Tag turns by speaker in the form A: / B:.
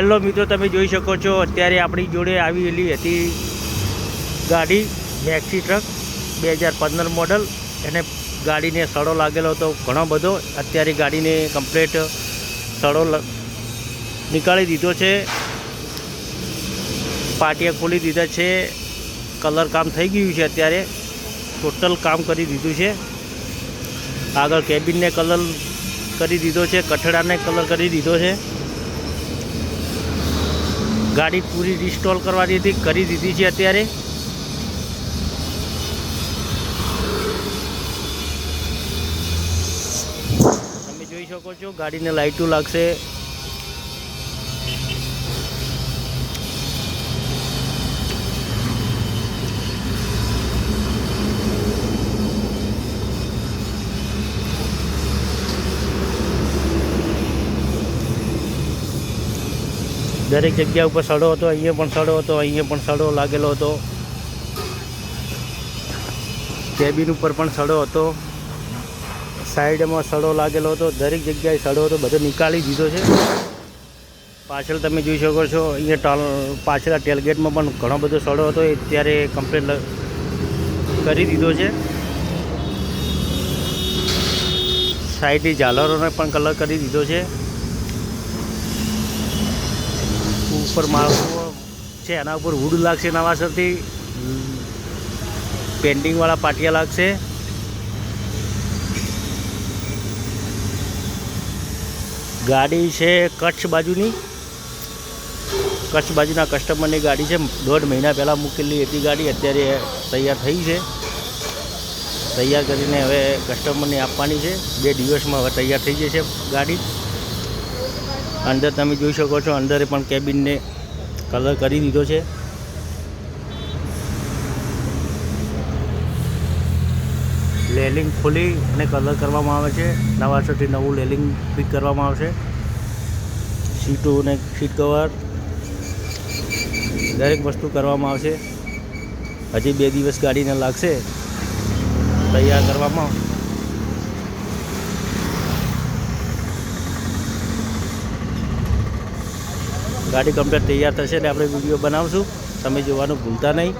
A: Hello મિત્રો, તમે જોઈ શકો છો, અત્યારે આપણી જોડે આવેલી હતી ગાડી મેક્સી ટ્રક બે હજાર પંદર મોડલ એને ગાડીને સડો લાગેલો હતો ઘણો બધો. અત્યારે ગાડીને કમ્પ્લેટ સડો નીકાળી દીધો છે. પાટિયા ખોલી દીધા છે. કલર કામ થઈ ગયું છે અત્યારે. ટોટલ કામ કરી દીધું છે. આગળ કેબિનને કલર કરી દીધો છે. કઠડાને કલર કરી દીધો છે. ગાડી પૂરી રિસ્ટોલ કરવાની હતી કરી દીધી છે અત્યારે. તમે જોઈ શકો છો, ગાડીને લાઇટો લાગશે. દરેક જગ્યા ઉપર સડો હતો, અહીંયા પણ સડો હતો, અહીંયા પણ સડો લાગેલો હતો. કેબિન ઉપર પણ સડો હતો. સાઈડમાં સડો લાગેલો હતો. દરેક જગ્યાએ સડો હતો. બધો નીકાળી દીધો છે. પાછળ તમે જોઈ શકો છો, અહીંયા ટાલ પાછળ ટેલગેટમાં પણ ઘણો બધો સડો હતો. એ ત્યારે કમ્પ્લેન કરી દીધો છે. સાઈડની ઝાલરોને પણ કલર કરી દીધો છે. ઉપર માળખું છે, એના ઉપર વુડ લાગશે નવાસરથી પેન્ટિંગવાળા પાટિયા લાગશે. ગાડી છે કચ્છ બાજુની. કચ્છ બાજુના કસ્ટમરની ગાડી છે. દોઢ મહિના પહેલાં મૂકેલી હતી ગાડી, અત્યારે તૈયાર થઈ છે. તૈયાર કરીને હવે કસ્ટમરને આપવાની છે. બે દિવસમાં હવે તૈયાર થઈ જશે ગાડી. અંદર તમે જોઈ શકો છો, અંદર પણ કેબિનને કલર કરી દીધો છે. લેલિંગ ખોલી અને કલર કરવામાં આવે છે. નવાસોથી નવું લેલિંગ ફિટ કરવામાં આવશે. સીટો અને સીટ કવર દરેક વસ્તુ કરવામાં આવશે. હજી બે દિવસ ગાડીને લાગશે. તૈયાર કરવામાં. ગાડી કમ્પ્લેટ તૈયાર થશે એટલે આપણે વીડિયો બનાવશું. તમે જોવાનું ભૂલતા નહીં.